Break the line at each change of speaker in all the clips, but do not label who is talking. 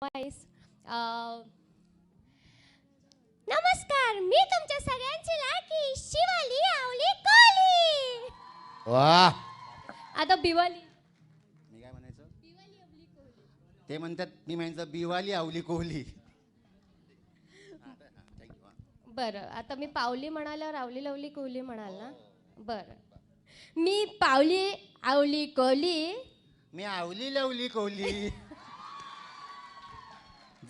अं, नमस्कार मी तुमच्या सगळ्यांची लाडकी शिवाली आवली कोली.
वा
आता बिवाली.
मी काय म्हणायचं? ते म्हणतात मी म्हणायचं बिवाली आवली कोहली
बरं आता मी पावली म्हणाल्यावर आवली लवली कोहली म्हणाल ना? बरं. मी पावली आवली कोहली
मी आवली लवली कोहली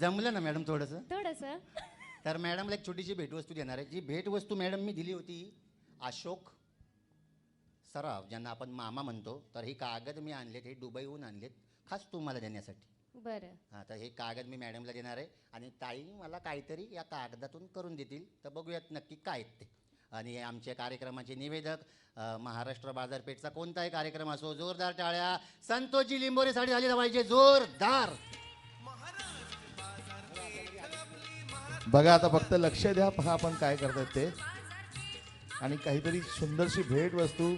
जमलं ना मॅडम थोडंसं?
थोडस.
तर मॅडमला एक छोटीशी भेटवस्तू देणार आहे. जी भेटवस्तू मॅडम मी दिली होती अशोक सराफ ज्यांना आपण मामा म्हणतो. तर ही कागद मी आणलेत हे दुबईहून आणलेत खास तुम्हाला देण्यासाठी.
बरं.
हां तर हे कागद मी मॅडमला देणार आहे. आणि ताई मला काहीतरी या कागदातून करून देतील. तर बघूयात नक्की काय आहेत ते. आणि हे आमच्या कार्यक्रमाचे निवेदक अ, महाराष्ट्र बाजारपेठचा कोणताही कार्यक्रम असो जोरदार टाळ्या. संतोषजी लिंबोरेसाठी झाली पाहिजे जोरदार.
बघा आता फक्त लक्ष द्या पहा आपण काय करतायत ते. आणि काहीतरी सुंदरशी भेट वस्तू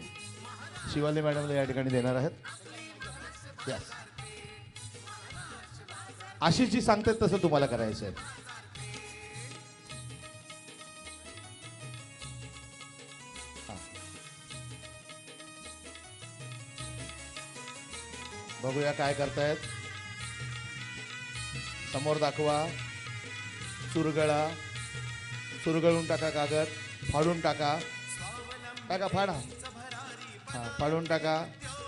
शिवाली मॅडमला या ठिकाणी देणार आहेत. Yes. अशी जी सांगतात तसं तुम्हाला करायचं आहे. बघूया काय करतायत. समोर दाखवा. चुरगळा चुरगळून टाका कागद फाडून टाका. टाका फाडा. हा फाडून टाका.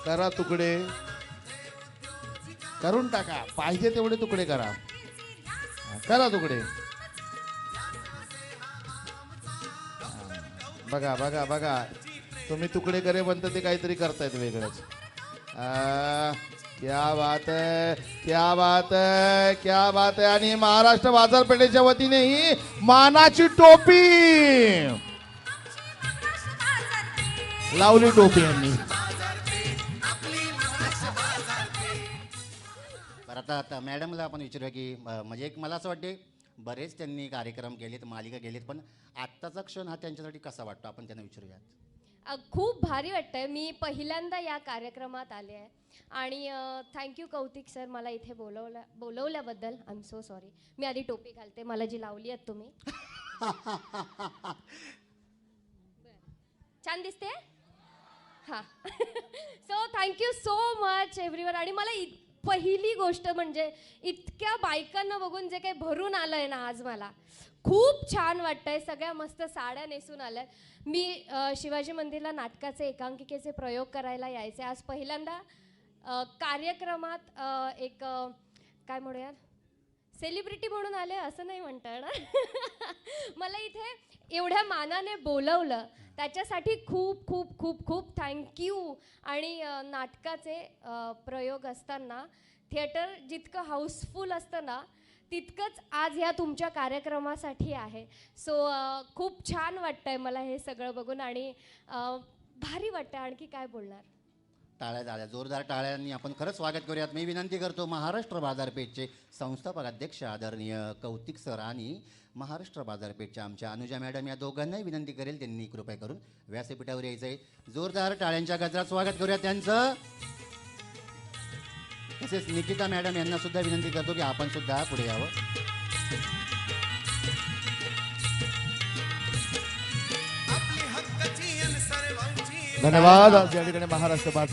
करा तुकडे. करून टाका. पाहिजे तेवढे तुकडे करा. करा तुकडे. बघा बघा बघा. तुम्ही तुकडे करे म्हणता ते काहीतरी करतायत वेगळंच. क्या बात है क्या बात है क्या बात है. आणि महाराष्ट्र बाजारपेठेच्या वतीने ही मानाची टोपी. लावली टोपी यांनी.
बरं आता आता मॅडमला आपण विचारूया की म्हणजे एक मला असं वाटते बरेच त्यांनी कार्यक्रम केलेत मालिका केलीत पण आत्ताचा क्षण हा त्यांच्यासाठी कसा वाटतो? आपण त्यांना विचारूयात.
खूप भारी वाटतंय. मी पहिल्यांदा या कार्यक्रमात आले आहे. आणि थँक्यू कौतिक सर मला इथे बोलवलं बोलवल्याबद्दल आय एम सो सॉरी मी आधी टोपी घालते. मला जी लावली आहेत तुम्ही. छान दिसते? हां. So thank you so much everyone आणि मला इत पहिली गोष्ट म्हणजे इतक्या बायकांना बघून जे काही भरून आलं आहे ना आज मला खूप छान वाटतंय. सगळ्या मस्त साड्या नेसून आल्या मी शिवाजी मंदिरला नाटकाचे एकांकिकेचे प्रयोग करायला यायचे. आज पहिल्यांदा कार्यक्रमात एक काय म्हणूयात? सेलिब्रिटी म्हणून आले असं नाही म्हणता येणार. मला इथे एवढ्या मानाने बोलवलं. त्याच्यासाठी खूप खूप खूप खूप थँक्यू आणि नाटकाचे प्रयोग असताना थिएटर जितकं हाऊसफुल असतं ना तितकंच आज ह्या तुमच्या कार्यक्रमासाठी आहे. सो खूप छान वाटतंय मला हे सगळं बघून आणि भारी वाटतं आणखी काय बोलणार.
टाळ्या झाल्या. जोरदार टाळ्यांनी आपण खरंच स्वागत करूयात. मी विनंती करतो महाराष्ट्र बाजारपेठचे संस्थापक अध्यक्ष आदरणीय कौतिक सर आणि महाराष्ट्र बाजारपेठच्या आमच्या अनुजा मॅडम या दोघांनाही विनंती करेल त्यांनी कृपया करून व्यासपीठावर यायचं आहे जोरदार टाळ्यांच्या गजरात स्वागत करूया त्यांचं. तसेच निकिता मॅडम यांना सुद्धा विनंती करतो की आपण सुद्धा पुढे यावं.
धन्यवाद. आज या ठिकाणी महाराष्ट्र बाजार